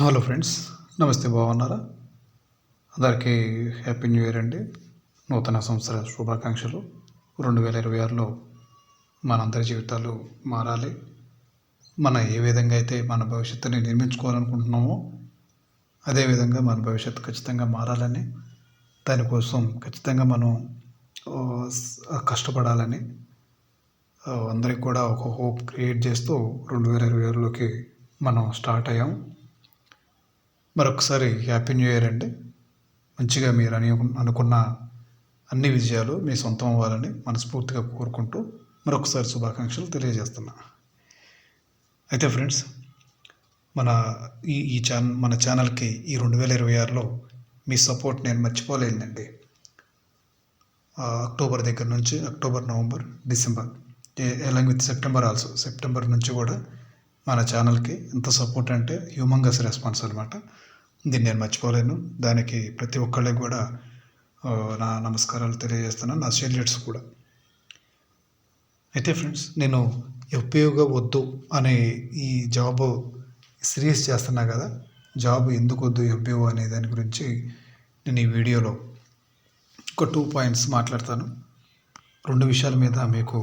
Hello friends నమస్తే బాగున్నారా? అందరికీ హ్యాపీ న్యూ ఇయర్ అండి. నూతన సంవత్సర శుభాకాంక్షలు. రెండు వేల ఇరవై ఆరులో మనందరి జీవితాలు మారాలి. మన ఏ విధంగా అయితే మన భవిష్యత్తుని నిర్మించుకోవాలనుకుంటున్నామో అదేవిధంగా మన భవిష్యత్తు ఖచ్చితంగా మారాలని దానికోసం ఖచ్చితంగా మనం కష్టపడాలని అందరికి కూడా ఒక హోప్ క్రియేట్ చేస్తూ రెండు వేల ఇరవై ఆరులోకి మనం స్టార్ట్ అయ్యాం. మరొకసారి హ్యాపీ న్యూ ఇయర్ అండి. మంచిగా మీరు అని అనుకున్న అన్ని విజయాలు మీ సొంతం అవ్వాలని మనస్ఫూర్తిగా కోరుకుంటూ మరొకసారి శుభాకాంక్షలు తెలియజేస్తున్నా. అయితే ఫ్రెండ్స్ మన ఈ ఈ ఛానల్ మన ఛానల్కి ఈ రెండు వేల ఇరవై ఆరులో మీ సపోర్ట్ నేను మర్చిపోలేనండి. అక్టోబర్ దగ్గర నుంచి October November December along with September also September నుంచి కూడా మన ఛానల్కి ఎంత సపోర్ట్ అంటే హ్యూమంగస్ రెస్పాన్స్ అనమాట దీన్ని నేను మర్చిపోలేను. దానికి ప్రతి ఒక్కళ్ళకి కూడా నా నమస్కారాలు తెలియజేస్తున్నాను. నా షేర్లెట్స్ కూడా. అయితే ఫ్రెండ్స్ నేను ఎఫ్పిఓగా వద్దు అనే ఈ జాబ్ సిరీస్ చేస్తున్నా కదా జాబ్ ఎందుకు వద్దు ఎఫ్పిఓ అనే దాని గురించి నేను ఈ వీడియోలో ఒక టూ పాయింట్స్ మాట్లాడతాను. రెండు విషయాల మీద మీకు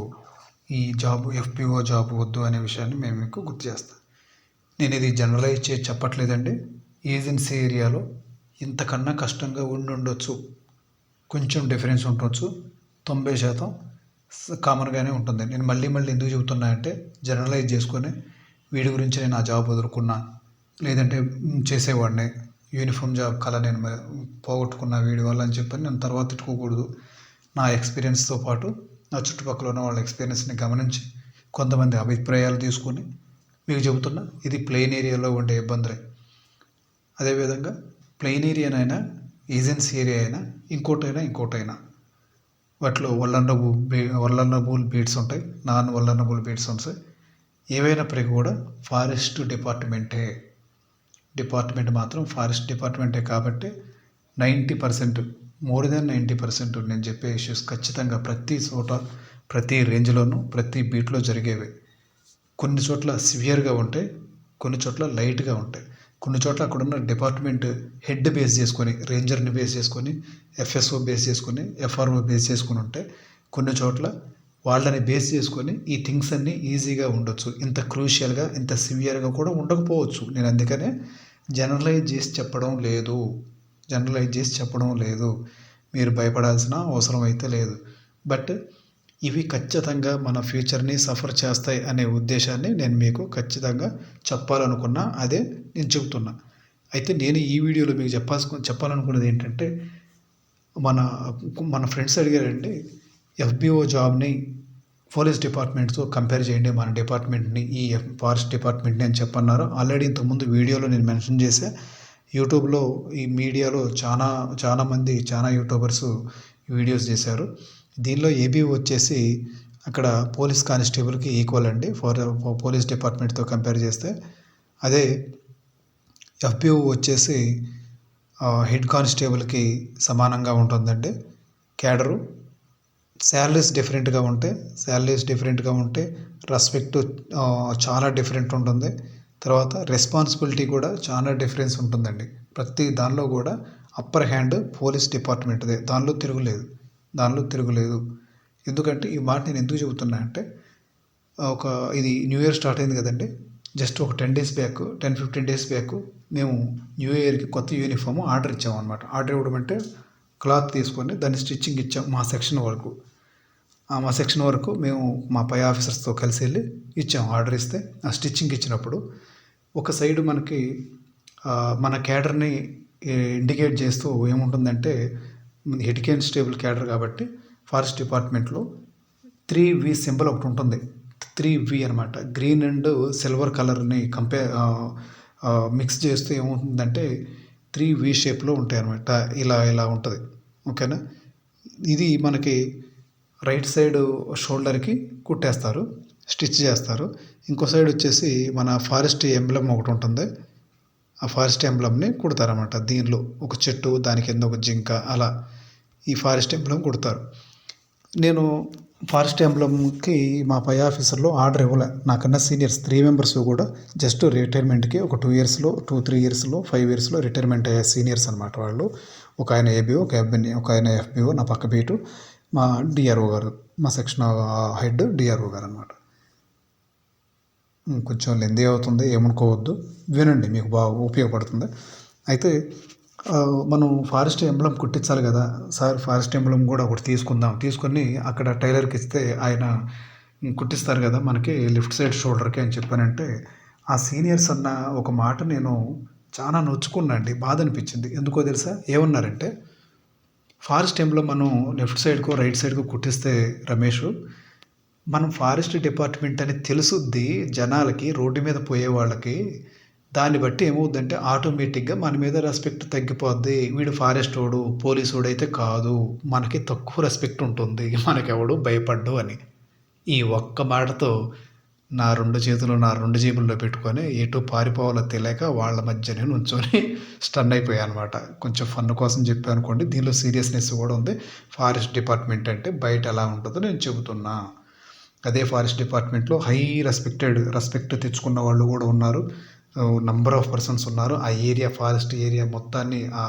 ఈ జాబ్ ఎఫ్పిఓ జాబ్ వద్దు అనే విషయాన్ని మేము మీకు గుర్తు చేస్తాం. నేను ఇది జనరలైజ్ చేసి చెప్పట్లేదండి. ఏజెన్సీ ఏరియాలో ఇంతకన్నా కష్టంగా ఉండి ఉండొచ్చు. కొంచెం డిఫరెన్స్ ఉండొచ్చు. తొంభై శాతం కామన్గానే ఉంటుంది. నేను మళ్ళీ మళ్ళీ ఎందుకు చెబుతున్నా అంటే జనరలైజ్ చేసుకొని వీడి గురించి నేను ఆ జాబ్ వదులుకున్నా. లేదంటే చేసేవాడిని. యూనిఫామ్ జాబ్ కళ నేను పోగొట్టుకున్న వీడి వల్ల అని చెప్పని నేను తర్వాత తిట్టుకోకూడదు. నా ఎక్స్పీరియన్స్తో పాటు నా చుట్టుపక్కల ఉన్న వాళ్ళ ఎక్స్పీరియన్స్ని గమనించి కొంతమంది అభిప్రాయాలు తీసుకొని మీకు చెబుతున్నా ఇది ప్లెయిన్ ఏరియాలో ఉండే ఇబ్బందులే. అదేవిధంగా ప్లెయిన్ ఏరియానైనా ఏజెన్సీ ఏరియా అయినా ఇంకోటైనా ఇంకోటైనా. వాటిలో వల్లనబుల్ బీ వల్లనబుల్ బీడ్స్ ఉంటాయి నాన్ వల్లనబుల్ బీడ్స్ ఉంటాయి. ఏవైనప్పటికీ కూడా ఫారెస్ట్ డిపార్ట్మెంటే డిపార్ట్మెంట్ మాత్రం ఫారెస్ట్ డిపార్ట్మెంటే కాబట్టి ninety percent more than ninety percent నేను చెప్పే ఇష్యూస్ ఖచ్చితంగా ప్రతి చోట ప్రతి రేంజ్లోనూ ప్రతి బీట్లో జరిగేవి. కొన్ని చోట్ల సివియర్గా ఉంటాయి కొన్ని చోట్ల లైట్గా ఉంటాయి కొన్ని చోట్ల అక్కడున్న డిపార్ట్మెంట్ హెడ్ బేస్ చేసుకొని రేంజర్ని బేస్ చేసుకొని ఎఫ్ఎస్ఓ బేస్ చేసుకొని ఎఫ్ఆర్ఓ బేస్ చేసుకుని ఉంటాయి కొన్ని చోట్ల వాళ్ళని బేస్ చేసుకొని ఈ థింగ్స్ అన్నీ ఈజీగా ఉండొచ్చు. ఇంత క్రూషియల్గా ఇంత సివియర్గా కూడా ఉండకపోవచ్చు. నేను అందుకనే జనరలైజ్ చేసి చెప్పడం లేదు. జనరలైజ్ చేసి చెప్పడం లేదు. మీరు భయపడాల్సిన అవసరం అయితే లేదు. బట్ ఇవి ఖచ్చితంగా మన ఫ్యూచర్ని సఫర్ చేస్తాయి అనే ఉద్దేశాన్ని నేను మీకు ఖచ్చితంగా చెప్పాలనుకున్నా. అదే నేను చెబుతున్నా. అయితే నేను ఈ వీడియోలో మీకు చెప్పాల్సి చెప్పాలనుకున్నది ఏంటంటే మన మన ఫ్రెండ్స్ అడిగారండి ఎఫ్బిఓ జాబ్ని పోలీస్ డిపార్ట్మెంట్తో కంపేర్ చేయండి మన డిపార్ట్మెంట్ని ఈ ఎఫ్ ఫారెస్ట్ డిపార్ట్మెంట్ని అని చెప్పన్నారు. ఆల్రెడీ ఇంతకుముందు వీడియోలో నేను మెన్షన్ చేసే యూట్యూబ్లో ఈ మీడియాలో చాలా చాలామంది చాలా యూట్యూబర్స్ వీడియోస్ చేశారు. దీనిలో ఏబీ వచ్చేసి అక్కడ పోలీస్ కానిస్టేబుల్కి ఈక్వల్ అండి. ఫర్ పోలీస్ డిపార్ట్మెంట్తో కంపేర్ చేస్తే అదే ఎఫ్పిఓ వచ్చేసి హెడ్ కానిస్టేబుల్కి సమానంగా ఉంటుందండి. క్యాడరు శాలరీస్ డిఫరెంట్గా ఉంటాయి శాలరీస్ డిఫరెంట్గా ఉంటే రెస్పెక్ట్ చాలా డిఫరెంట్ ఉంటుంది. తర్వాత రెస్పాన్సిబిలిటీ కూడా చాలా డిఫరెన్స్ ఉంటుందండి. ప్రతి దానిలో కూడా అప్పర్ హ్యాండ్ పోలీస్ డిపార్ట్మెంట్దే దానిలో తిరుగులేదు. దానిలో తిరుగులేదు. ఎందుకంటే ఈ మాట నేను ఎందుకు చెబుతున్నా అంటే ఒక ఇది న్యూ ఇయర్ స్టార్ట్ అయింది కదండి. జస్ట్ ఒక ten days back ten fifteen days back మేము న్యూ ఇయర్కి కొత్త యూనిఫామ్ ఆర్డర్ ఇచ్చాము అనమాట ఆర్డర్ ఇవ్వడం అంటే క్లాత్ తీసుకొని దాన్ని స్టిచ్చింగ్ ఇచ్చాం మా సెక్షన్ వరకు. మా సెక్షన్ వరకు మేము మా పై ఆఫీసర్స్తో కలిసి వెళ్ళి ఇచ్చాం ఆర్డర్ ఇస్తే ఆ స్టిచ్చింగ్ ఇచ్చినప్పుడు. ఒక సైడ్ మనకి మన క్యాడర్ని ఇండికేట్ చేస్తూ ఏముంటుందంటే హెడ్ కానిస్టేబుల్ క్యాడర్ కాబట్టి ఫారెస్ట్ డిపార్ట్మెంట్లో త్రీ వి సింబల్ ఒకటి ఉంటుంది. త్రీ వి అనమాట గ్రీన్ అండ్ సిల్వర్ కలర్ని కంపే మిక్స్ చేస్తూ ఏమవుతుందంటే త్రీ వి షేప్లో ఉంటాయి అనమాట ఇలా ఇలా ఉంటుంది. ఓకేనా? ఇది మనకి రైట్ సైడ్ షోల్డర్కి కుట్టేస్తారు స్టిచ్ చేస్తారు. ఇంకో సైడ్ వచ్చేసి మన ఫారెస్ట్ ఎంబ్లమ్ ఒకటి ఉంటుంది. ఆ ఫారెస్ట్ ఎంబ్లమ్ని కుడతారన్నమాట. దీనిలో ఒక చెట్టు దాని కింద ఒక జింక అలా ఈ ఫారెస్ట్ ఎంబ్లమ్ కుడతారు. నేను ఫారెస్ట్ ఎంబ్లమ్కి మా పై ఆఫీసర్లో ఆర్డర్ ఇవ్వలే. నాకన్నా సీనియర్స్ త్రీ మెంబర్స్ కూడా జస్ట్ రిటైర్మెంట్కి ఒక టూ ఇయర్స్లో టూ త్రీ ఇయర్స్లో ఫైవ్ ఇయర్స్లో రిటైర్మెంట్ అయ్యే సీనియర్స్ అనమాట వాళ్ళు. ఒక ఆయన ఏబిఓ ఒక ఎఫ్బిని ఒక ఆయన ఎఫ్బిఓ నా పక్క బీటు. మా డిఆర్ఓ గారు మా సెక్షన్ హెడ్ డిఆర్ఓ గారు అనమాట కొంచెం లెందీ అవుతుంది ఏమనుకోవద్దు. వినండి మీకు బాగా ఉపయోగపడుతుంది. అయితే మనం ఫారెస్ట్ ఎంబ్లం కుట్టించాలి కదా. సార్ ఫారెస్ట్ ఎంబ్లం కూడా ఒకటి తీసుకుందాం. తీసుకొని అక్కడ టైలర్కి ఇస్తే ఆయన కుట్టిస్తారు కదా మనకి లెఫ్ట్ సైడ్ షోల్డర్కి అని చెప్పానంటే ఆ సీనియర్స్ అన్న ఒక మాట నేను చాలా నొచ్చుకున్నా అండి. బాధ అనిపించింది. ఎందుకో తెలుసా? ఏమన్నారంటే ఫారెస్ట్ టైంలో మనం లెఫ్ట్ సైడ్కో రైట్ సైడ్కో కుట్టిస్తే రమేష్ మనం ఫారెస్ట్ డిపార్ట్మెంట్ అని తెలుసుద్ది జనాలకి రోడ్డు మీద పోయే వాళ్ళకి. దాన్ని బట్టి ఏమవుద్దంటే ఆటోమేటిక్గా మన మీద రెస్పెక్ట్ తగ్గిపోద్ది. వీడు ఫారెస్ట్ వాడు పోలీసుడు అయితే కాదు. మనకి తక్కువ రెస్పెక్ట్ ఉంటుంది. మనకెవడు భయపడ్డు అని. ఈ ఒక్క మాటతో నా రెండు చేతులు నా రెండు జేబుల్లో పెట్టుకొని ఎటు పారిపోవాలో తెలియక వాళ్ళ మధ్య నేను నుంచొని స్టన్ అయిపోయాను అనమాట కొంచెం ఫన్ కోసం చెప్పాను అనుకోండి. దీనిలో సీరియస్నెస్ కూడా ఉంది. ఫారెస్ట్ డిపార్ట్మెంట్ అంటే బయట ఎలా ఉంటుందో నేను చెబుతున్నా. అదే ఫారెస్ట్ డిపార్ట్మెంట్లో హై రెస్పెక్టెడ్ రెస్పెక్ట్ తెచ్చుకున్న వాళ్ళు కూడా ఉన్నారు. నంబర్ ఆఫ్ పర్సన్స్ ఉన్నారు. ఆ ఏరియా ఫారెస్ట్ ఏరియా మొత్తాన్ని ఆ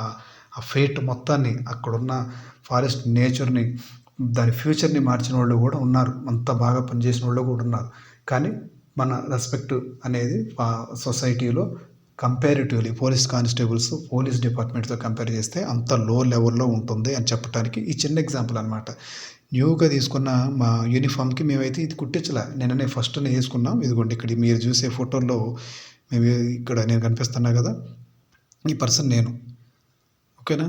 ఆ ఫేట్ మొత్తాన్ని అక్కడున్న ఫారెస్ట్ నేచర్ని దాని ఫ్యూచర్ని మార్చిన వాళ్ళు కూడా ఉన్నారు. అంత బాగా పనిచేసిన వాళ్ళు కూడా ఉన్నారు. కానీ మన రెస్పెక్ట్ అనేది సొసైటీలో కంపారిటివ్లీ పోలీస్ కానిస్టేబుల్స్ పోలీస్ డిపార్ట్మెంట్తో కంపేర్ చేస్తే అంత లో లెవెల్లో ఉంటుంది అని చెప్పడానికి ఈ చిన్న ఎగ్జాంపుల్ అనమాట న్యూగా తీసుకున్న మా యూనిఫామ్కి మేమైతే ఇది కుట్టించలే. నిన్ననే ఫస్ట్ వేసుకున్నాం ఇదిగోండి ఇక్కడ మీరు చూసే ఫోటోల్లో మేము ఇక్కడ నేను కనిపిస్తున్నా కదా. ఈ పర్సన్ నేను. ఓకేనా?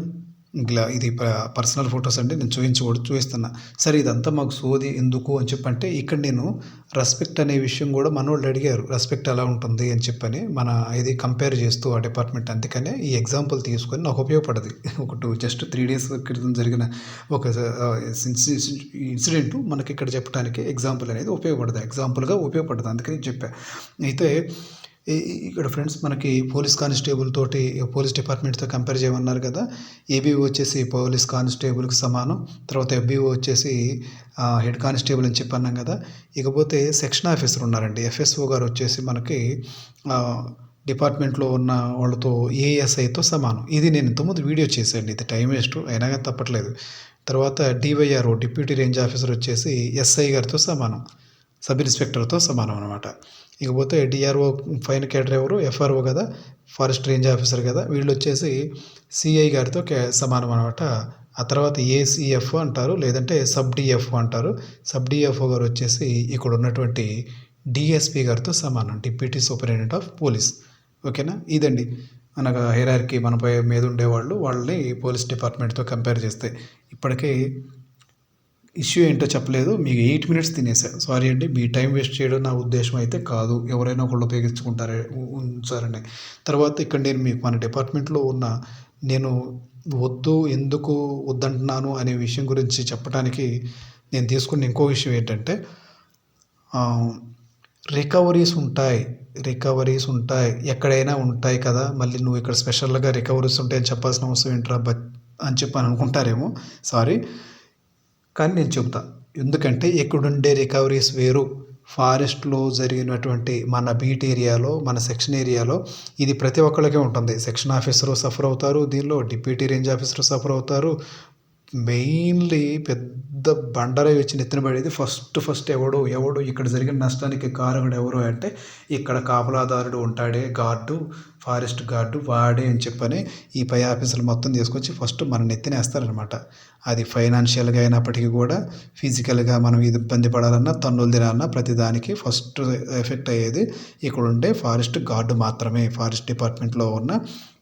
ఇలా ఇది పర్సనల్ ఫొటోస్ అంటే నేను చూపించకూడదు చూపిస్తున్నా సరే ఇదంతా మాకు సోది ఎందుకు అని చెప్పంటే ఇక్కడ నేను రెస్పెక్ట్ అనే విషయం కూడా మన వాళ్ళు అడిగారు. రెస్పెక్ట్ ఎలా ఉంటుంది అని చెప్పని మన ఇది కంపేర్ చేస్తూ ఆ డిపార్ట్మెంట్ అందుకనే ఈ ఎగ్జాంపుల్ తీసుకొని నాకు ఉపయోగపడదు. ఒక టూ జస్ట్ త్రీ డేస్ క్రితం జరిగిన ఒక ఇన్సిడెంట్ మనకి ఇక్కడ చెప్పడానికి ఎగ్జాంపుల్ అనేది ఉపయోగపడదు. ఎగ్జాంపుల్గా ఉపయోగపడదు. అందుకని చెప్పా. అయితే ఇక్కడ ఫ్రెండ్స్ మనకి పోలీస్ కానిస్టేబుల్ తోటి పోలీస్ డిపార్ట్మెంట్తో కంపేర్ చేయమన్నారు కదా ఏబీఓ వచ్చేసి పోలీస్ కానిస్టేబుల్కి సమానం తర్వాత ఎఫ్బీఓ వచ్చేసి హెడ్ కానిస్టేబుల్ అని చెప్పి అన్నాం కదా ఇకపోతే సెక్షన్ ఆఫీసర్ ఉన్నారండి ఎఫ్ఎస్ఓ గారు వచ్చేసి మనకి డిపార్ట్మెంట్లో ఉన్న వాళ్ళతో ఏఎస్ఐతో సమానం. ఇది నేను ఇంతకుముందు వీడియో చేశాను ఇది టైం వేస్ట్ అయినా కానీ తప్పట్లేదు. తర్వాత డివైఆర్ఓ డిప్యూటీ రేంజ్ ఆఫీసర్ వచ్చేసి ఎస్ఐ గారితో సమానం సబ్ ఇన్స్పెక్టర్తో సమానం అనమాట ఇకపోతే డిఆర్ఓ ఫైన్ కేటర్ ఎవరు? ఎఫ్ఆర్ఓ కదా? ఫారెస్ట్ రేంజ్ ఆఫీసర్ కదా? వీళ్ళు వచ్చేసి సిఐ గారితో కే సమానం అనమాట ఆ తర్వాత ఏసీఎఫ్ అంటారు లేదంటే సబ్ డిఎఫ్ అంటారు. సబ్ డిఎఫ్ఓ గారు వచ్చేసి ఇక్కడ ఉన్నటువంటి డిఎస్పి గారితో సమానం డిప్యూటీ సూపరింటెండెంట్ ఆఫ్ పోలీస్. ఓకేనా? ఇదండి. అనగా హైరార్కి మనపై మీద ఉండేవాళ్ళు వాళ్ళని పోలీస్ డిపార్ట్మెంట్తో కంపేర్ చేస్తే. ఇప్పటికే ఇష్యూ ఏంటో చెప్పలేదు. మీకు ఎయిట్ మినిట్స్ తినేసా సారీ అండి మీ టైం వేస్ట్ చేయడం నా ఉద్దేశం అయితే కాదు. ఎవరైనా ఒకళ్ళు ఉపయోగించుకుంటారే ఉంచారని తర్వాత ఇక్కడ నేను మీకు మన డిపార్ట్మెంట్లో ఉన్న నేను వద్దు ఎందుకు వద్దంటున్నాను అనే విషయం గురించి చెప్పడానికి నేను తీసుకున్న ఇంకో విషయం ఏంటంటే రికవరీస్ ఉంటాయి. రికవరీస్ ఉంటాయి. ఎక్కడైనా ఉంటాయి కదా. మళ్ళీ నువ్వు ఇక్కడ స్పెషల్గా రికవరీస్ ఉంటాయని చెప్పాల్సిన అవసరం ఏంట్రా బట్ అని చెప్పి అనుకుంటారేమో. సారీ. కానీ నేను చెబుతా. ఎందుకంటే ఇక్కడుండే రికవరీస్ వేరు. ఫారెస్ట్లో జరిగినటువంటి మన బీట్ ఏరియాలో మన సెక్షన్ ఏరియాలో ఇది ప్రతి ఒక్కళ్ళకే ఉంటుంది. సెక్షన్ ఆఫీసరు సఫర్ అవుతారు దీనిలో డిప్యూటీ రేంజ్ ఆఫీసర్ సఫర్ అవుతారు మెయిన్లీ పెద్ద బండరాయి వచ్చి నెత్తిన పడేది. ఫస్ట్ ఫస్ట్ ఎవడు ఎవడు ఇక్కడ జరిగిన నష్టానికి కారకుడు ఎవరు అంటే ఇక్కడ కాపలాదారుడు ఉంటాడే గార్డు ఫారెస్ట్ గార్డు వాడే అని చెప్పని ఈ పై ఆఫీసులు మొత్తం తీసుకొచ్చి ఫస్ట్ మన నెత్తినేస్తారనమాట అది ఫైనాన్షియల్గా అయినప్పటికీ కూడా ఫిజికల్గా మనం ఇది ఇబ్బంది పడాలన్నా తన్నులు తినాలన్నా ప్రతిదానికి ఫస్ట్ ఎఫెక్ట్ అయ్యేది ఇక్కడ ఉండే ఫారెస్ట్ గార్డు మాత్రమే. ఫారెస్ట్ డిపార్ట్మెంట్లో ఉన్న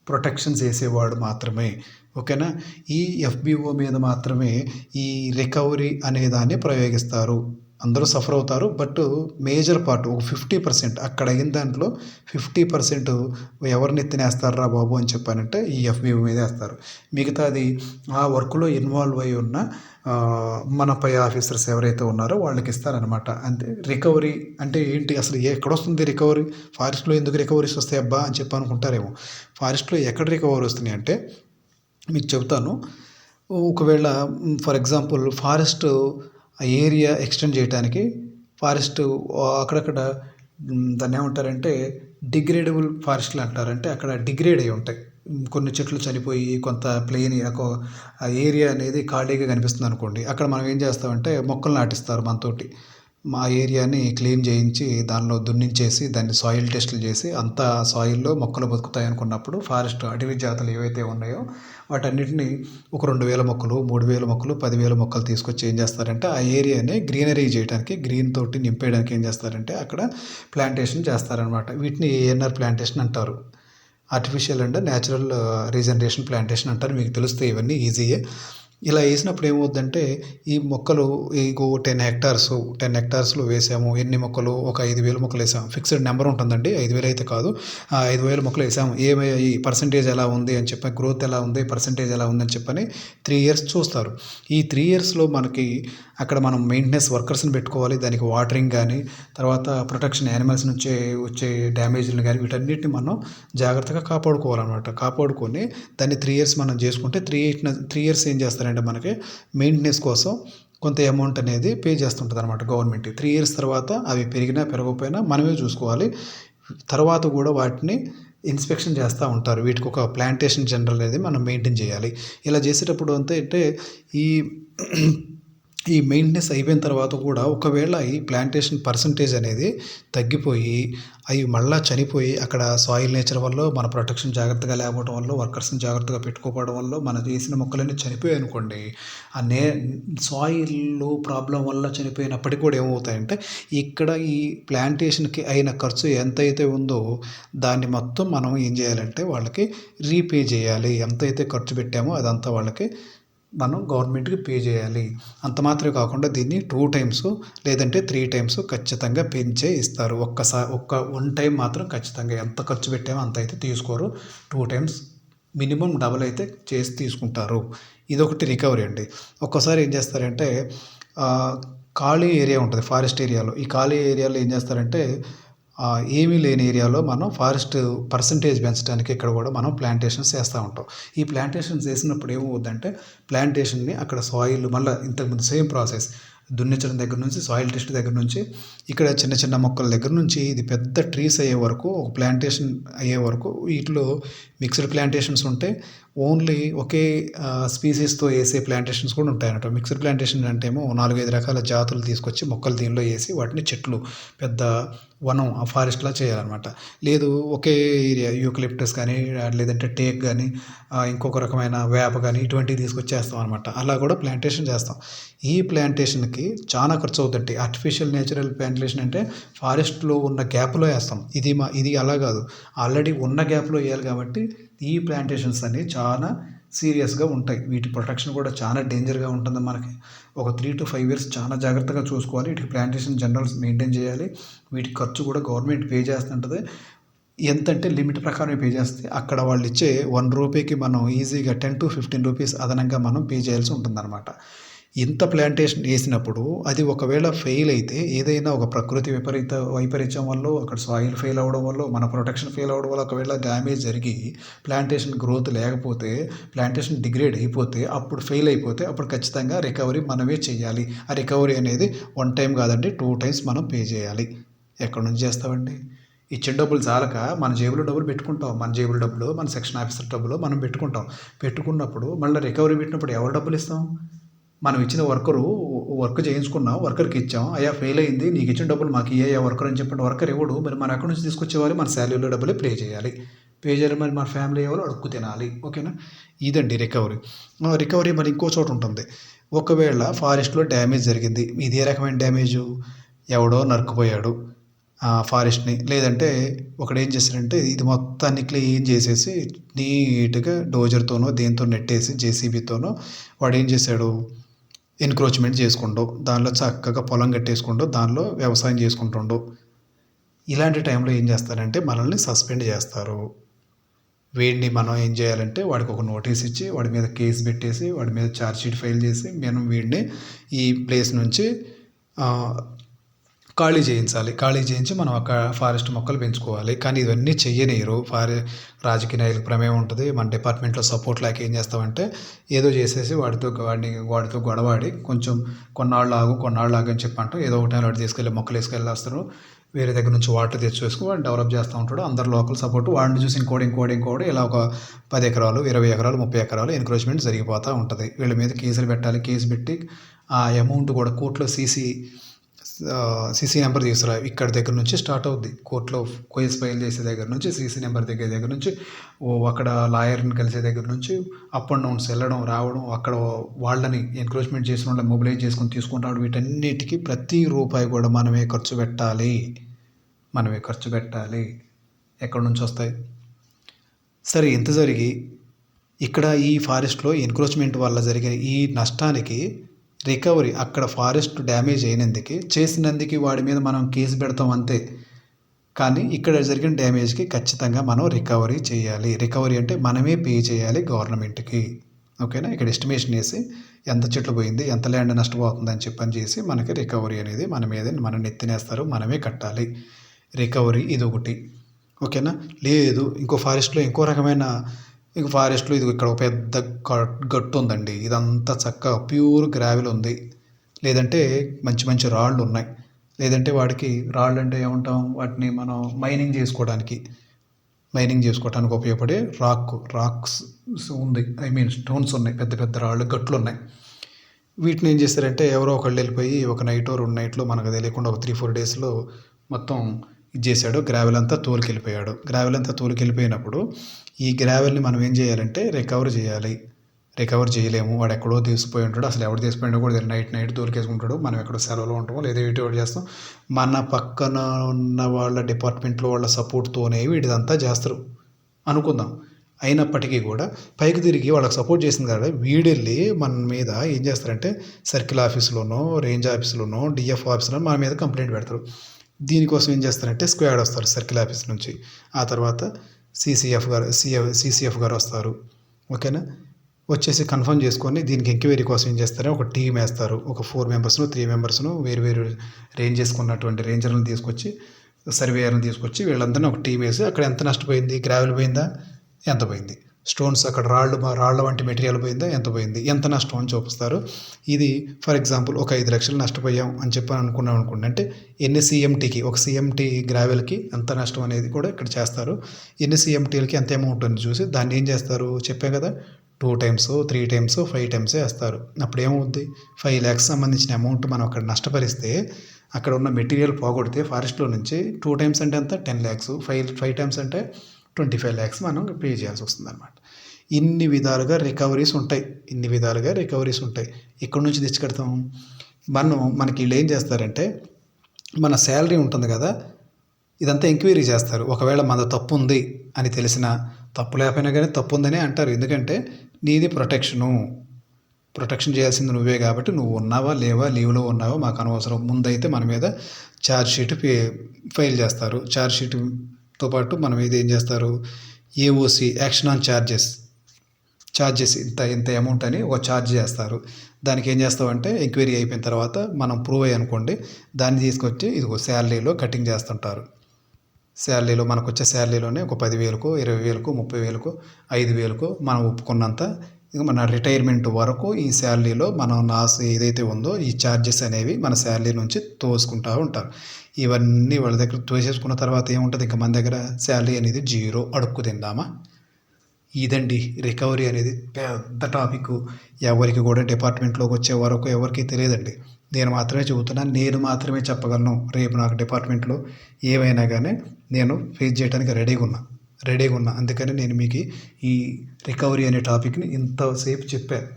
ప్రొటెక్షన్స్ వేసేవాడు మాత్రమే. ఓకేనా? ఈ ఎఫ్బిఓ మీద మాత్రమే ఈ రికవరీ అనే దాన్ని ప్రయోగిస్తారు. అందరూ సఫర్ అవుతారు. బట్ మేజర్ పార్ట్ ఒక ఫిఫ్టీ పర్సెంట్ అక్కడ అయిన దాంట్లో ఫిఫ్టీ పర్సెంట్ ఎవరిని ఎత్తినేస్తారా బాబు అని చెప్పానంటే ఈ ఎఫ్బిఓ మీద వేస్తారు. మిగతాది ఆ వర్క్లో ఇన్వాల్వ్ అయి ఉన్న మన పై ఆఫీసర్స్ ఎవరైతే ఉన్నారో వాళ్ళకి ఇస్తారనమాట అంతే రికవరీ అంటే ఏంటి? అసలు ఎక్కడొస్తుంది రికవరీ? ఫారెస్ట్లో ఎందుకు రికవరీస్ వస్తాయి అబ్బా అని చెప్పి అనుకుంటారేమో. ఫారెస్ట్లో ఎక్కడ రికవరీ వస్తున్నాయి అంటే మీకు చెబుతాను. ఒకవేళ ఫర్ ఎగ్జాంపుల్ ఫారెస్ట్ ఆ ఏరియా ఎక్స్టెండ్ చేయడానికి ఫారెస్ట్ అక్కడక్కడ దాన్ని ఏమంటారంటే డిగ్రేడబుల్ ఫారెస్ట్లు అంటారు అంటే అక్కడ డిగ్రేడ్ అయి ఉంటాయి. కొన్ని చెట్లు చనిపోయి కొంత ప్లేన్ ఏరియా అనేది ఖాళీగా కనిపిస్తుంది అనుకోండి అక్కడ మనం ఏం చేస్తామంటే మొక్కలు నాటిస్తారు మనతోటి. మా ఏరియాని క్లీన్ చేయించి దానిలో దున్నించేసి దాన్ని సాయిల్ టెస్టులు చేసి అంతా సాయిల్లో మొక్కలు బతుకుతాయి అనుకున్నప్పుడు ఫారెస్ట్ అటవీ జాతులు ఏవైతే ఉన్నాయో వాటన్నిటిని ఒక రెండు వేల మొక్కలు మూడు వేల మొక్కలు పదివేల మొక్కలు తీసుకొచ్చి ఏం చేస్తారంటే ఆ ఏరియాని గ్రీనరీ చేయడానికి గ్రీన్ తోటి నింపేయడానికి ఏం చేస్తారంటే అక్కడ ప్లాంటేషన్ చేస్తారనమాట. వీటిని ఏఎన్ఆర్ ప్లాంటేషన్ అంటారు. Artificial and natural regeneration plantation అంటారు. మీకు తెలుస్తే ఇవన్నీ ఈజీయే. ఇలా వేసినప్పుడు ఏమవుద్దంటే ఈ మొక్కలు ఇగో టెన్ హెక్టార్స్ టెన్ హెక్టార్స్లో వేసాము ఎన్ని మొక్కలు ఒక ఐదు వేల మొక్కలు వేసాము ఫిక్స్డ్ నెంబర్ ఉంటుందండి ఐదు వేలు అయితే కాదు. ఆ ఐదు వేల మొక్కలు వేసాము. ఏమయ్యాయి? పర్సంటేజ్ ఎలా ఉంది అని చెప్పి గ్రోత్ ఎలా ఉంది? పర్సంటేజ్ ఎలా ఉందని చెప్పని త్రీ ఇయర్స్ చూస్తారు. ఈ త్రీ ఇయర్స్లో మనకి అక్కడ మనం మెయింటెనెన్స్ వర్కర్స్ని పెట్టుకోవాలి దానికి వాటరింగ్ కానీ తర్వాత ప్రొటెక్షన్ యానిమల్స్ నుంచి వచ్చే డ్యామేజ్లు కానీ వీటన్నిటిని మనం జాగ్రత్తగా కాపాడుకోవాలన్నమాట. కాపాడుకొని దాన్ని త్రీ ఇయర్స్ మనం చేసుకుంటే త్రీ ఎయిట్ త్రీ ఇయర్స్ ఏం చేస్తారు చేస్తారంటే మనకి మెయింటెనెన్స్ కోసం కొంత అమౌంట్ అనేది పే చేస్తుంటుంది అనమాట గవర్నమెంట్ త్రీ ఇయర్స్ తర్వాత అవి పెరిగినా పెరగకపోయినా మనమే చూసుకోవాలి. తర్వాత కూడా వాటిని ఇన్స్పెక్షన్ చేస్తూ ఉంటారు. వీటికి ఒక ప్లాంటేషన్ జనరల్ అనేది మనం మెయింటైన్ చేయాలి. ఇలా చేసేటప్పుడు అంతే అంటే ఈ ఈ మెయింటెనెన్స్ అయిపోయిన తర్వాత కూడా ఒకవేళ ఈ ప్లాంటేషన్ పర్సంటేజ్ అనేది తగ్గిపోయి అవి మళ్ళా చనిపోయి అక్కడ సాయిల్ నేచర్ వల్ల మన ప్రొటెక్షన్ జాగ్రత్తగా లేకపోవడం వల్ల వర్కర్స్ని జాగ్రత్తగా పెట్టుకోవడం వల్ల మన చేసిన మొక్కలన్నీ చనిపోయాయి అనుకోండి ఆ నే సాయిల్లో ప్రాబ్లం వల్ల చనిపోయినప్పటికీ కూడా ఏమవుతాయంటే ఇక్కడ ఈ ప్లాంటేషన్కి అయిన ఖర్చు ఎంతైతే ఉందో దాన్ని మొత్తం మనం ఏం చేయాలంటే వాళ్ళకి రీపే చేయాలి. ఎంతైతే ఖర్చు పెట్టామో అదంతా వాళ్ళకి మనం గవర్నమెంట్కి పే చేయాలి. అంత మాత్రమే కాకుండా దీన్ని టూ టైమ్స్ లేదంటే త్రీ టైమ్స్ ఖచ్చితంగా పెంచే ఇస్తారు. ఒక్కసారి ఒక్క వన్ టైం మాత్రం ఖచ్చితంగా ఎంత ఖర్చు పెట్టామో అంత అయితే తీసుకోరు. టూ టైమ్స్ మినిమం డబల్ అయితే చేసి తీసుకుంటారు. ఇదొకటి రికవరీ అండి. ఒక్కసారి ఏం చేస్తారంటే ఖాళీ ఏరియా ఉంటుంది ఫారెస్ట్ ఏరియాలో. ఈ ఖాళీ ఏరియాలో ఏం చేస్తారంటే ఏమీ లేని ఏరియాలో మనం ఫారెస్ట్ పర్సంటేజ్ పెంచడానికి ఇక్కడ కూడా మనం ప్లాంటేషన్స్ చేస్తూ ఉంటాం. ఈ ప్లాంటేషన్స్ చేసినప్పుడు ఏమవుద్దంటే ప్లాంటేషన్ని అక్కడ సాయిల్ మళ్ళీ ఇంతకుముందు సేమ్ ప్రాసెస్. దున్నించడం దగ్గర నుంచి సాయిల్ టెస్ట్ దగ్గర నుంచి ఇక్కడ చిన్న చిన్న మొక్కల దగ్గర నుంచి ఇది పెద్ద ట్రీస్ అయ్యే వరకు ఒక ప్లాంటేషన్ అయ్యే వరకు వీటిలో మిక్స్డ్ ప్లాంటేషన్స్ ఉంటే ఓన్లీ ఒకే స్పీసీస్తో వేసే ప్లాంటేషన్స్ కూడా ఉంటాయన్నమాట. మిక్స్డ్ ప్లాంటేషన్ అంటే ఏమో నాలుగైదు రకాల జాతులు తీసుకొచ్చి మొక్కలు దీనిలో వేసి వాటిని చెట్లు పెద్ద వనం ఆ ఫారెస్ట్లా చేయాలన్నమాట. లేదు ఒకే ఏరియా యూకలిప్టస్ కానీ లేదంటే టేక్ కానీ ఇంకొక రకమైన వేప కానీ ఇటువంటివి తీసుకొచ్చేస్తాం అనమాట అలా కూడా ప్లాంటేషన్ చేస్తాం. ఈ ప్లాంటేషన్కి చాలా ఖర్చు అవుతుంది ఆర్టిఫిషియల్ నేచురల్ ప్లాంటేషన్ అంటే ఫారెస్ట్లో ఉన్న గ్యాప్లో వేస్తాం. ఇది మా ఇది అలా కాదు. ఆల్రెడీ ఉన్న గ్యాప్లో వేయాలి కాబట్టి ఈ ప్లాంటేషన్స్ అనేవి చాలా సీరియస్గా ఉంటాయి. వీటి ప్రొటెక్షన్ కూడా చాలా డేంజర్గా ఉంటుంది మనకి. ఒక త్రీ టు ఫైవ్ ఇయర్స్ చాలా జాగ్రత్తగా చూసుకోవాలి. వీటికి ప్లాంటేషన్ జనరల్స్ మెయింటైన్ చేయాలి. వీటి ఖర్చు కూడా గవర్నమెంట్ పే చేస్తుంటుంది. ఎంతంటే లిమిట్ ప్రకారం పే చేస్తే అక్కడ వాళ్ళు ఇచ్చే వన్ రూపీకి మనం ఈజీగా టెన్ టు ఫిఫ్టీన్ రూపీస్ అదనంగా మనం పే చేయాల్సి ఉంటుందన్నమాట. ఇంత ప్లాంటేషన్ వేసినప్పుడు అది ఒకవేళ ఫెయిల్ అయితే ఏదైనా ఒక ప్రకృతి విపరీత వైపరీత్యం వల్ల అక్కడ సాయిల్ ఫెయిల్ అవ్వడం వల్ల మన ప్రొటెక్షన్ ఫెయిల్ అవ్వడం వల్ల ఒకవేళ డ్యామేజ్ జరిగి ప్లాంటేషన్ గ్రోత్ లేకపోతే ప్లాంటేషన్ డిగ్రేడ్ అయిపోతే అప్పుడు ఫెయిల్ అయిపోతే అప్పుడు ఖచ్చితంగా రికవరీ మనమే చేయాలి. ఆ రికవరీ అనేది వన్ టైం కాదండి టూ టైమ్స్ మనం పే చేయాలి. ఎక్కడి నుంచి చేస్తామండి? ఇచ్చిన డబ్బులు చాలక మన జేబులో డబ్బులు పెట్టుకుంటాం. మన జేబులో డబ్బులు మన సెక్షన్ ఆఫీసర్ డబ్బులు మనం పెట్టుకుంటాం. పెట్టుకున్నప్పుడు మళ్ళీ రికవరీ పెట్టినప్పుడు ఎవరు డబ్బులు ఇస్తాం? మనం ఇచ్చిన వర్కరు వర్క్ చేయించుకున్నాం వర్కర్కి ఇచ్చాం. అయ్యా ఫెయిల్ అయింది. నీకు ఇచ్చిన డబ్బులు మాకు ఇయ్యా వర్కర్ అని చెప్పిన వర్కర్ ఇవ్వడు మరి మన అక్కడి నుంచి తీసుకొచ్చేవాళ్ళు మన శాలరీలో డబ్బులే పే చేయాలి. పే చేయాలి మరి మన ఫ్యామిలీ ఎవరు? అడుక్కు తినాలి. ఓకేనా? ఇదండి రికవరీ రికవరీ మరి ఇంకో చోట ఉంటుంది. ఒకవేళ ఫారెస్ట్లో డ్యామేజ్ జరిగింది. ఇది ఏ రకమైన డ్యామేజు ఎవడో నరుకుపోయాడు ఫారెస్ట్ని లేదంటే ఒకడు ఏం చేశాడంటే ఇది మొత్తాన్ని క్లీన్ చేసేసి నీట్గా డోజర్తోనో దేంతో నెట్టేసి జేసీబీతోనో వాడు ఏం చేశాడు? ఎన్క్రోచ్మెంట్ చేసుకుంటూ దానిలో చక్కగా పొలం కట్టేసుకుంటూ దానిలో వ్యవసాయం చేసుకుంటుండు. ఇలాంటి టైంలో ఏం చేస్తారంటే మనల్ని సస్పెండ్ చేస్తారు. వీడిని మనం ఏం చేయాలంటే వాడికి ఒక నోటీస్ ఇచ్చి వాడి మీద కేసు పెట్టేసి వాడి మీద ఛార్జ్ షీట్ ఫైల్ చేసి మనం వీడిని ఈ ప్లేస్ నుంచి ఖాళీ చేయించాలి. ఖాళీ చేయించి మనం అక్కడ ఫారెస్ట్ మొక్కలు పెంచుకోవాలి. కానీ ఇవన్నీ చెయ్యనీరు ఫారె రాజకీయ నాయకులకు ప్రమేయం ఉంటుంది. మన డిపార్ట్మెంట్లో సపోర్ట్ లేక ఏం చేస్తామంటే ఏదో చేసేసి వాడితో వాడిని వాడితో గొడవాడి కొంచెం కొన్నాళ్ళు ఆగు కొన్నాళ్ళు ఆగు అని చెప్పంటాం ఏదో ఒకటి వాడు తీసుకెళ్ళి మొక్కలు వేసుకెళ్ళేస్తారు. వేరే దగ్గర నుంచి వాటర్ తెచ్చి వేసుకుని వాడిని డెవలప్ చేస్తూ ఉంటాడు. అందరు లోకల్ సపోర్ట్. వాడిని చూసి ఇంకోటి ఇంకోటి ఇంకోటి ఇలా ఒక పది ఎకరాలు ఇరవై ఎకరాలు ముప్పై ఎకరాలు ఎన్క్రోచ్మెంట్ జరిగిపోతూ ఉంటుంది. వీళ్ళ మీద కేసులు పెట్టాలి. కేసు పెట్టి ఆ అమౌంట్ కూడా కోర్టులో సీసీ సీసీ నెంబర్ తీసుకురా ఇక్కడ దగ్గర నుంచి స్టార్ట్ అవుద్ది. కోర్టులో కేసు ఫైల్ చేసే దగ్గర నుంచి సీసీ నెంబర్ దగ్గర దగ్గర నుంచి ఓ అక్కడ లాయర్ని కలిసే దగ్గర నుంచి అప్ అండ్ డౌన్స్ వెళ్ళడం రావడం అక్కడ వాళ్ళని ఎంకరేజ్మెంట్ చేసిన వాళ్ళని మొబిలైజ్ చేసుకొని తీసుకుని రావడం వీటన్నిటికీ ప్రతి రూపాయి కూడా మనమే ఖర్చు పెట్టాలి. మనమే ఖర్చు పెట్టాలి. ఎక్కడి నుంచి వస్తాయి? సరే ఇంత జరిగి ఇక్కడ ఈ ఫారెస్ట్లో ఎన్క్రోచ్మెంట్ వల్ల జరిగిన ఈ నష్టానికి రికవరీ అక్కడ ఫారెస్ట్ డ్యామేజ్ అయినందుకు చేసినందుకు వాడి మీద మనం కేసు పెడతాం అంతే. కానీ ఇక్కడ జరిగిన డ్యామేజ్కి ఖచ్చితంగా మనం రికవరీ చేయాలి. రికవరీ అంటే మనమే పే చేయాలి గవర్నమెంట్కి. ఓకేనా? ఇక్కడ ఎస్టిమేషన్ వేసి ఎంత చెట్లు పోయింది ఎంత ల్యాండ్ నష్టపోతుంది అని చెప్పని చేసి మనకి రికవరీ అనేది మన మీద మనం నెత్తినేస్తారు మనమే కట్టాలి. రికవరీ ఇది ఒకటి ఓకేనా? లేదు ఇంకో ఫారెస్ట్లో ఇంకో రకమైన ఇంకో ఫారెస్ట్లో ఇది ఇక్కడ ఒక పెద్ద గట్టు ఉందండి. ఇదంతా చక్కగా ప్యూర్ గ్రావెల్ ఉంది. లేదంటే మంచి మంచి రాళ్ళు ఉన్నాయి. లేదంటే వాడికి రాళ్ళు అంటే ఏమంటాం? వాటిని మనం మైనింగ్ చేసుకోవడానికి. మైనింగ్ చేసుకోవడానికి ఉపయోగపడే రాక్ రాక్స్ ఉంది. ఐ మీన్ స్టోన్స్ ఉన్నాయి. పెద్ద పెద్ద రాళ్ళు గట్లు ఉన్నాయి. వీటిని ఏం చేస్తారంటే ఎవరో ఒకళ్ళు వెళ్ళిపోయి ఒక నైట్ రెండు నైట్లో మనకు తెలియకుండా ఒక త్రీ ఫోర్ డేస్లో మొత్తం చేశాడు గ్రావెల్ అంతా తోలుకెళ్ళిపోయాడు. గ్రావెల్ అంతా తోలుకెళ్ళిపోయినప్పుడు ఈ గ్రావెల్ని మనం ఏం చేయాలంటే రికవర్ చేయాలి. రికవర్ చేయలేము. వాడు ఎక్కడో తీసిపోయి ఉంటాడు. అసలు ఎవడు తీసిపోయినా కూడా నైట్ నైట్ దొరికేసుకుంటాడు మనం ఎక్కడో సెలవులో ఉంటామో లేదా ఇటు ఒకటి చేస్తాం. మన పక్కన ఉన్న వాళ్ళ డిపార్ట్మెంట్లో వాళ్ళ సపోర్ట్తోనే వీటిదంతా చేస్తారు. అనుకుందాం. అయినప్పటికీ కూడా పైకి తిరిగి వాళ్ళకి సపోర్ట్ చేసింది కదా వీడెళ్ళి మన మీద ఏం చేస్తారంటే సర్కిల్ ఆఫీసులోనో రేంజ్ ఆఫీసులోనో డిఎఫ్ ఆఫీసులో మన మీద కంప్లైంట్ పెడతారు. దీనికోసం ఏం చేస్తారంటే స్క్వాడ్ వస్తారు సర్కిల్ ఆఫీస్ నుంచి. ఆ తర్వాత సీసీఎఫ్ గారు సిఎఫ్ సీసీఎఫ్ గారు వస్తారు. ఓకేనా? వచ్చేసి కన్ఫర్మ్ చేసుకొని దీనికి ఎంక్వైరీ కోసం ఏం చేస్తారో ఒక టీం వేస్తారు. ఒక ఫోర్ మెంబర్స్ను త్రీ మెంబర్స్ను వేరు వేరు రేంజ్ చేసుకున్నటువంటి రేంజర్లను తీసుకొచ్చి సర్వేయర్ని తీసుకొచ్చి వీళ్ళందరినీ ఒక టీం వేసి అక్కడ ఎంత నష్టపోయింది గ్రావెల్ పోయిందా ఎంత పోయింది. స్టోన్స్ అక్కడ రాళ్ళు రాళ్ళ వంటి మెటీరియల్ పోయిందా? ఎంత పోయింది? ఎంత నష్టం అని చూపిస్తారు? ఇది ఫర్ ఎగ్జాంపుల్ ఒక ఐదు లక్షలు నష్టపోయాం అని చెప్పి అనుకున్నాం అనుకోండి. అంటే ఎన్ని సిఎంటీకి ఒక సిఎంటీ గ్రావెల్కి ఎంత నష్టం అనేది కూడా ఇక్కడ చేస్తారు. ఎన్ని సిఎంటీలకి ఎంత అమౌంట్ అని చూసి దాన్ని ఏం చేస్తారు? చెప్పాం కదా two times three times five times వేస్తారు. అప్పుడు ఏమవుద్ది? ఫైవ్ ల్యాక్స్ సంబంధించిన అమౌంట్ మనం అక్కడ నష్టపరిస్తే అక్కడ ఉన్న మెటీరియల్ పోగొడితే ఫారెస్ట్లో నుంచి టూ టైమ్స్ అంటే ఎంత? Ten lakhs five five times అంటే ట్వంటీ ఫైవ్ ల్యాక్స్ మనం పే చేయాల్సి వస్తుంది అనమాట ఇన్ని విధాలుగా రికవరీస్ ఉంటాయి. ఇన్ని విధాలుగా రికవరీస్ ఉంటాయి. ఎక్కడి నుంచి తెచ్చి కడతాం? మనం మనకి వీళ్ళు ఏం చేస్తారంటే మన శాలరీ ఉంటుంది కదా ఇదంతా ఎంక్వైరీ చేస్తారు. ఒకవేళ మన తప్పు ఉంది అని తెలిసిన తప్పు లేకపోయినా కానీ తప్పు ఉందనే అంటారు. ఎందుకంటే నీది ప్రొటెక్షను. ప్రొటెక్షన్ చేయాల్సింది నువ్వే కాబట్టి నువ్వు ఉన్నావా లేవా లీవ్లో ఉన్నావా మాకు అనవసరం. ముందైతే మన మీద ఛార్జ్ షీట్ ఫైల్ చేస్తారు. ఛార్జ్ తో పాటు మనం ఇది ఏం చేస్తారు? AOC action on charges charges ఇంత ఇంత అమౌంట్ అని ఒక ఛార్జ్ చేస్తారు. దానికి ఏం చేస్తామంటే ఎంక్వైరీ అయిపోయిన తర్వాత మనం ప్రూవ్ అయ్యి అనుకోండి దాన్ని తీసుకొచ్చి ఇదిగో శాలరీలో కటింగ్ చేస్తుంటారు. శాలరీలో మనకు వచ్చే శాలరీలోనే ఒక పదివేలకు ఇరవై వేలకు ముప్పై వేలకు ఐదు వేలకు మనం ఒప్పుకున్నంత మన రిటైర్మెంట్ వరకు ఈ శాలరీలో మనం నాస్ ఏదైతే ఉందో ఈ ఛార్జెస్ అనేవి మన శాలరీ నుంచి తోసుకుంటూ ఉంటారు. ఇవన్నీ వాళ్ళ దగ్గర తోసేసుకున్న తర్వాత ఏముంటుంది? ఇంకా మన దగ్గర శాలరీ అనేది జీరో అడుక్కు తిందామా? ఇదండి రికవరీ అనేది పెద్ద టాపిక్ ఎవరికి కూడా డిపార్ట్మెంట్లోకి వచ్చే వరకు ఎవరికి తెలియదండి. నేను మాత్రమే చెబుతున్నాను నేను మాత్రమే చెప్పగలను. రేపు నాకు డిపార్ట్మెంట్లో ఏమైనా కానీ నేను ఫేస్ చేయడానికి రెడీగా ఉన్నా రెడీగా ఉన్నా అందుకని నేను మీకు ఈ రికవరీ అనే టాపిక్ని ఇంతసేపు చెప్పాను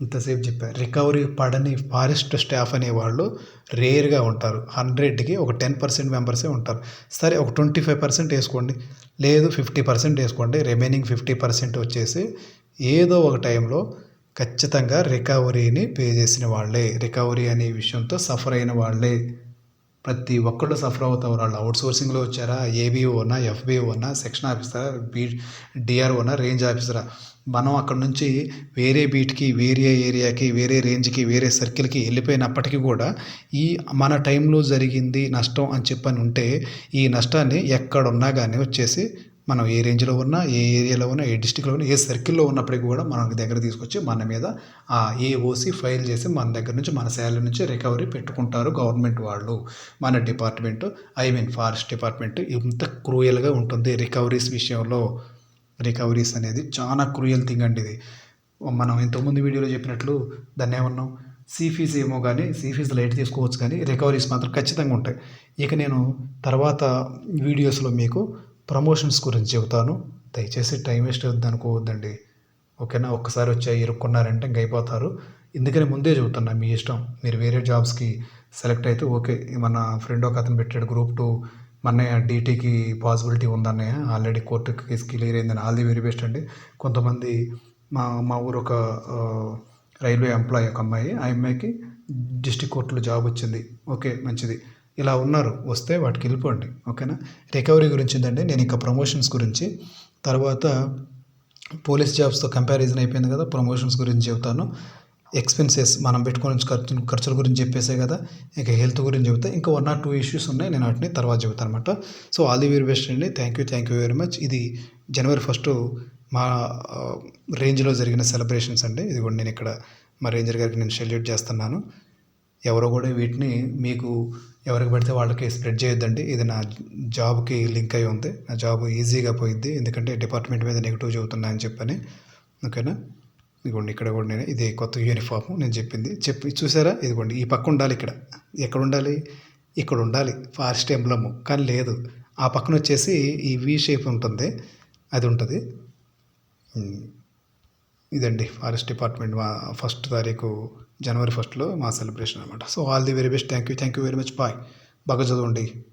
ఇంతసేపు చెప్పాను రికవరీ పడని ఫారెస్ట్ స్టాఫ్ అనేవాళ్ళు రేర్గా ఉంటారు. హండ్రెడ్కి ఒక టెన్ పర్సెంట్ మెంబర్సే ఉంటారు. సరే ఒక ట్వంటీ ఫైవ్ పర్సెంట్ వేసుకోండి. లేదు ఫిఫ్టీ పర్సెంట్ వేసుకోండి. రిమైనింగ్ ఫిఫ్టీ పర్సెంట్ వచ్చేసి ఏదో ఒక టైంలో ఖచ్చితంగా రికవరీని పే చేసిన వాళ్ళే. రికవరీ అనే విషయంతో సఫర్ అయిన వాళ్ళే. ప్రతి ఒక్కళ్ళు సఫర్ అవుతారు. వాళ్ళు అవుట్ సోర్సింగ్లో వచ్చారా ఏబీఓనా ఎఫ్బీఓనా సెక్షన్ ఆఫీసరా? బీ డిఆర్ఓనా రేంజ్ ఆఫీసరా? మనం అక్కడ నుంచి వేరే బీట్కి వేరే ఏరియాకి వేరే రేంజ్కి వేరే సర్కిల్కి వెళ్ళిపోయినప్పటికీ కూడా ఈ మన టైంలో జరిగింది నష్టం అని చెప్పని ఉంటే ఈ నష్టాన్ని ఎక్కడున్నా కానీ వచ్చేసి మనం ఏ రేంజ్లో ఉన్నా ఏ ఏరియాలో ఉన్నా ఏ డిస్టిక్లో ఉన్నా ఏ సర్కిల్లో ఉన్నప్పటికీ కూడా మన దగ్గర తీసుకొచ్చి మన మీద ఆ ఏఓసి ఫైల్ చేసి మన దగ్గర నుంచి మన శాలరీ నుంచి రికవరీ పెట్టుకుంటారు గవర్నమెంట్ వాళ్ళు. మన department I mean forest department ఇంత క్రూయల్గా ఉంటుంది రికవరీస్ విషయంలో. రికవరీస్ అనేది చాలా క్రూయల్ థింగ్ అండి ఇది. మనం ఇంతకుముందు వీడియోలో చెప్పినట్లు దాన్ని ఏమన్నాం? సీ ఫీజ్ ఏమో కానీ సీ ఫీజ్ లైట్ తీసుకోవచ్చు కానీ రికవరీస్ మాత్రం ఖచ్చితంగా ఉంటాయి. ఇక నేను తర్వాత వీడియోస్లో మీకు ప్రమోషన్స్ గురించి చెబుతాను. దయచేసి టైం వేస్ట్ అవుద్ది అనుకోవద్దండి ఓకేనా? ఒక్కసారి వచ్చి ఇరుక్కున్నారంటే ఇంక అయిపోతారు. ఎందుకని ముందే చెబుతున్నా మీ ఇష్టం. మీరు వేరే జాబ్స్కి సెలెక్ట్ అయితే ఓకే. మన ఫ్రెండ్ ఒక అతను పెట్టాడు గ్రూప్ టూ. మన డీటీకి పాసిబిలిటీ ఉందన్నయ్య. ఆల్రెడీ కోర్టు కేసు క్లియర్ అయిందని ఆల్ ది వెరీ బెస్ట్ అండి. కొంతమంది మా మా ఊరు ఒక రైల్వే ఎంప్లాయీ ఒక అమ్మాయి. ఆ అమ్మాయికి డిస్టిక్ కోర్టులో జాబ్ వచ్చింది. ఓకే మంచిది. ఇలా ఉన్నారు వస్తే వాటికి వెళ్ళిపోండి ఓకేనా? రికవరీ గురించి ఏంటంటే నేను ఇంకా ప్రమోషన్స్ గురించి. తర్వాత పోలీస్ జాబ్స్తో కంపారిజన్ అయిపోయింది కదా ప్రమోషన్స్ గురించి చెబుతాను. ఎక్స్పెన్సెస్ మనం పెట్టుకుని ఖర్చు ఖర్చుల గురించి చెప్పేసే కదా ఇంకా హెల్త్ గురించి చెబుతా. ఇంకా వన్ ఆర్ టూ ఇష్యూస్ ఉన్నాయి నేను వాటిని తర్వాత చెబుతాను అనమాట so all the very best అండి thank you thank you very much. ఇది జనవరి ఫస్ట్ మా రేంజ్లో జరిగిన సెలబ్రేషన్స్ అండి. ఇది కూడా నేను ఇక్కడ మా రేంజర్ గారికి నేను సెల్యూట్ చేస్తున్నాను. ఎవరో కూడా వీటిని మీకు ఎవరికి పడితే వాళ్ళకి స్ప్రెడ్ చేయొద్దండి. ఇది నా జాబ్కి లింక్ అయి ఉంది. నా జాబ్ ఈజీగా పోయిద్ది. ఎందుకంటే డిపార్ట్మెంట్ మీద నెగిటివ్ చెబుతున్నా అని చెప్పని. ఓకేనా? ఇదిగోండి ఇక్కడ కూడా నేను. ఇది కొత్త యూనిఫామ్ నేను చెప్పింది. చెప్పి చూసారా? ఇదిగోండి ఈ పక్క ఉండాలి ఇక్కడ. ఎక్కడ ఉండాలి? ఇక్కడ ఉండాలి. Forest emblem. కానీ లేదు. ఆ పక్కన వచ్చేసి ఈ వి షేప్ ఉంటుంది. అది ఉంటుంది. ఇదండి. ఫారెస్ట్ డిపార్ట్మెంట్ మా ఫస్ట్ తారీఖు జనవరి ఫస్ట్లో మా సెలబ్రేషన్ అనమాట so all the very best. Thank you. Thank you very much. Bye. బాగా చదవండి.